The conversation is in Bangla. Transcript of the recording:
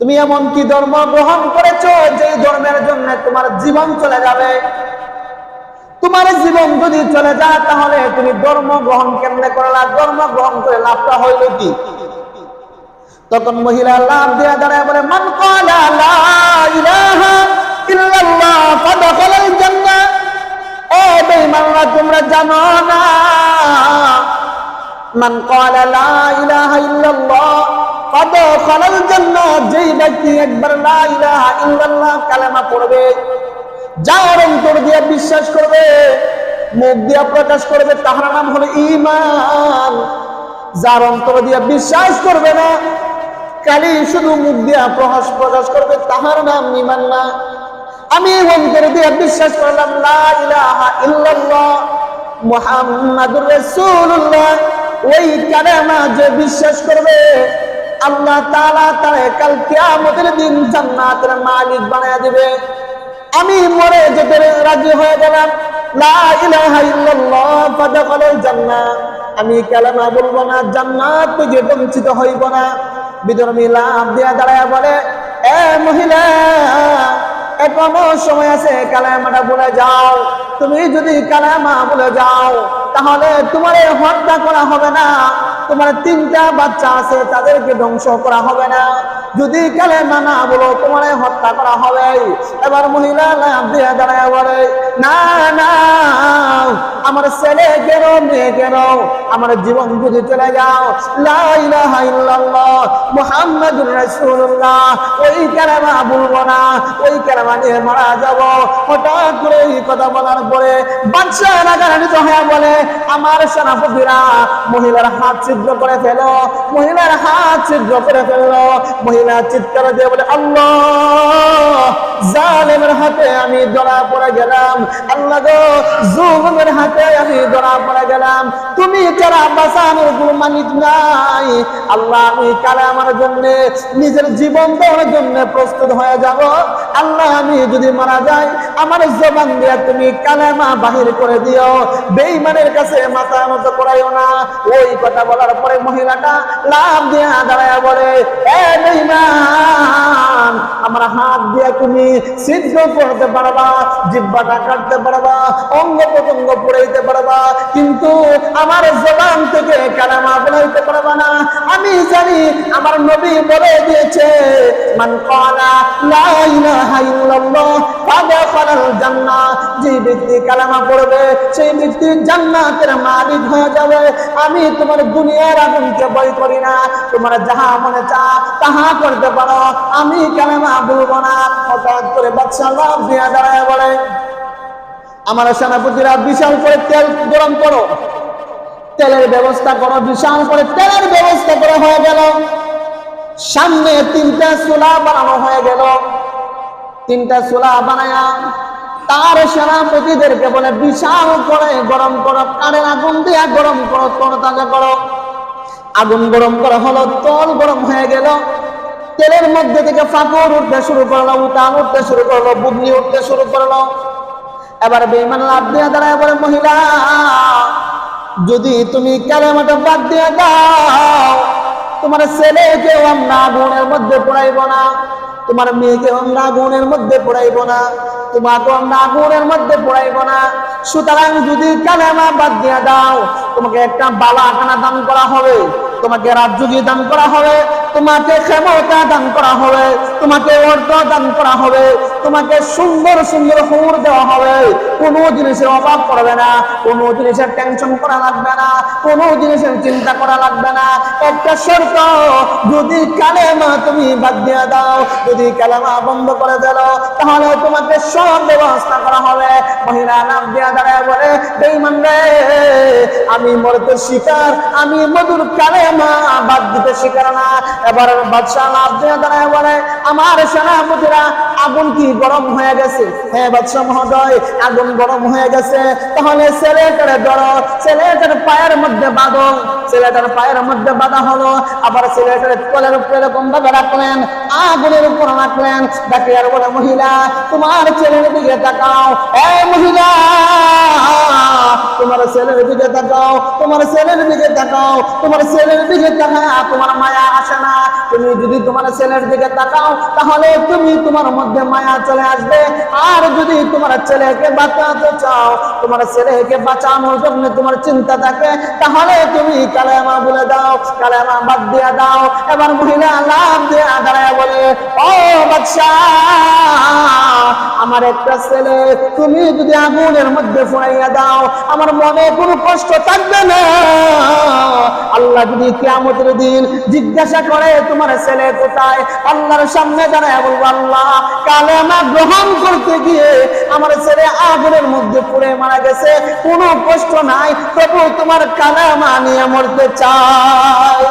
তুমি এমন কি ধর্ম গ্রহণ করেছ যে ধর্মের জন্য তোমার জীবন চলে যাবে? তোমার জীবন যদি চলে যায়, তাহলে তুমি ধর্ম গ্রহণ কেমনে করলা? ধর্ম গ্রহণ করে লাভটা হইল কি? তখন মহিলা লাভ দেয়া দাঁড়ায় বলে, মান ও বেঈমানরা, তোমরা জানো না। মান ক্বালা লা ইলাহা ইল্লাল্লাহ একবার বিশ্বাস করবে, মুখ দিয়ে প্রকাশ করবে, তাহার নাম হলো ঈমান। যার অন্তর দিয়ে বিশ্বাস করবে না, খালি শুধু মুখ দিয়া প্রকাশ প্রকাশ করবে, তাহার নাম ইমান না। আমি অন্তর দিয়ে বিশ্বাস করলাম ওই কালেমা যে বিশ্বাস করবে আল্লাহ তালা তারে কাল কিয়ামতের দিন জান্নাতের মালিক বানায় দিবে। আমি মরে যেতে রাজি হয়ে গেলাম। লা ইলাহা ইল্লাল্লাহ ফাদাখালাল জান্নাহ। আমি কালেমা বলব না, জান্নাত থেকে বঞ্চিত হইব না। বিধর্মী লাভ দিয়া দাঁড়ায় বলে, এ মহিলা, এখনও সময় আছে কালেমাটা বলে যাও। তুমি যদি কালেমা বলে যাও, তাহলে তোমার হত্যা করা হবে না। তোমার তিনটা বাচ্চা আছে, তাদেরকে ধ্বংস করা হবে না। যদি কালে না বলো, তোমার হত্যা করা হবে। এবার মহিলা লাভ দিয়ে দাঁড়ায় না না আমার জীবন যদি চলে যাও ওই কালেমা বলব না, ওই কালেমা নিয়ে মারা যাব। হঠাৎ করে এই কথা বলার পরে হয়ে বলে, আমার সেনাপতিরা মহিলার হাত ছিদ্র করে ফেলো, মহিলার হাত ছিদ্র করে ফেলল। মহিলা চিৎকার দিয়ে বলে, আল্লাহ, জালেমের হাতে আমি ধরা পড়ে গেলাম। আল্লাহ গো হাতে আমি ধরা পড়ে গেলাম। তুমি যারা বাঁচানোর কোনো মালিক নাই, আল্লাহ আমি কালে আমার জন্য, নিজের জীবন দেওয়ার জন্য প্রস্তুত হয়ে যাব। আল্লাহ আমি যদি মারা যাই, আমার জবান দিয়ে তুমি কালেমা বাহির করে দিও। বেঈমানের কাছে মাথা নত করাইও না। ওই কথা বলার পরে মহিলাটা লাভ দিয়ে দাঁড়ায় বলে, এ আমার হাত দিয়ে তুমি সিদ্ধ করতে পারবা, জিব্বাটা কাটতে পারবা অঙ্গ প্রত্যঙ্গ পড়াইতে পারবা, কিন্তু আমার জবান থেকে কালামা বলাইতে পারবা না। আমি জানি আমার নবী বলে দিয়েছে, মান লা ইলাহা ইল্লাল্লাহ জান্নাহ। যে ব্যক্তি কালামা পড়বে, সেই ব্যক্তি জান্নাতের মালিক হয়ে যাবে। আমি তোমার দুনিয়ার আগুনকে ভয় করি না, তোমার যাহা মনে চা, তাহা করতে পারো। আমি কালেমা বলব না। হঠাৎ করে বাচ্চা লাভ দিয়া দাঁড়ায় বলে, আমার সেনাপতিরা বিশাল করে তেল গরম করো। তেলের ব্যবস্থা করো, বিশাল করে তেলের ব্যবস্থা করে হয়ে গেল। সামনে তিনটা চুলা বানানো হয়ে গেল। তিনটা চুলা বানায়া তার সেনাপতিদেরকে বলে, বিশাল করে গরম করো কারের আগুন দিয়া গরম করো তরতাজা করো। আগুন গরম করা হলো, তল গরম হয়ে গেল। তেলের মধ্যে থেকে ফাঁকর উঠতে শুরু করল উতান উঠতে শুরু করল বুগনি উঠতে শুরু করল। এবার বেইমান লাভ দিয়ে দাঁড়ায় বলে, মহিলা যদি তুমি কালেমাটা বাদ দিয়ে দাও, তোমার ছেলে কেউ আমরা গুণের মধ্যে পড়াইব না, তোমার মেয়েকে আমরা আগুনের মধ্যে পড়াইব না তোমাকে আমরা গুণের মধ্যে পড়াইব না। সুতরাং যদি কালেমা বাদ দিয়ে দাও, তোমাকে একটা বালা খানা দান করা হবে, তোমাকে রাজ্যগী দান করা হবে তোমাকে ক্ষমতা দান করা হবে, তোমাকে অর্থ দান করা হবে, তোমাকে সুন্দর সুন্দর হুর দেওয়া হবে। কোনো জিনিসের অভাব পড়বে না, কোনো জিনিসের টেনশন করা লাগবে না, কোনো জিনিসের চিন্তা করা লাগবে না। একটা শর্ত, যদি কালেমা তুমি বাদ দিয়ে দাও, যদি কালেমা বন্ধ করে দিল তাহলে তোমাকে সব ব্যবস্থা করা হবে। মহিলা নাম দেওয়া দাঁড়ায় বলে বেইমান রে, আমি মরতে শিকার, আমি মধুর কালেমা বাদ দিতে শিকার না। এবার বাদশাহ লাভ দিয়ে দাঁড়ায় বলে, আমার সেনাপতিরা, আগুন কি গরম হয়ে গেছে? হ্যাঁ বাদশাহ মহোদয়, আগুন গরম হয়ে গেছে। তাহলে ছেলেটারে ধরো ছেলেটার পায়ের মধ্যে বাঁধো ছেলেটার পায়ের মধ্যে বাঁধা হলো। আবার ছেলেটার কোলের উপরে এরকম ভাবে রাখলেন, আগুনের উপর রাখলেন। ডাকে আর বলে মহিলা, তোমার ছেলের দিকে তাকাও। এ মহিলা তোমার ছেলের দিকে তাকাও, তোমার ছেলের দিকে তাকাও, তোমার ছেলের দিকে তাকায় তোমার মায়া আসে না। তুমি যদি তোমার ছেলের দিকে তাকাও, তাহলে তুমি তোমার মধ্যে মায়া চলে আসবে। আর যদি তোমার ছেলেকে বাঁচাতে চাও, তোমার ছেলেকে বাঁচানোর জন্য তোমার চিন্তা থাকে, তাহলে তুমি কালেমা বলে দাও, কালেমা বাদ দিয়ে দাও। এবার মহিলা লাভ দিয়ে দাঁড়ায় বলে, ও বাদশাহ আমার একটা ছেলে, তুমি যদি আগুনের মধ্যে ফুরাইয়া দাও আমার মনে কোনো কষ্ট থাকবে না। আল্লাহ যদি কেমতের দিন জিজ্ঞাসা করে, তোমার ছেলে কোথায়? আল্লাহর সামনে দাঁড়ায় বলব, আল্লাহ, কালেমা গ্রহণ করতে গিয়ে আমার ছেলে আগুনের মধ্যে পুড়ে মারা গেছে। কোনো কষ্ট নাই। তবু তোমার কালেমা নিয়ে মরতে চায়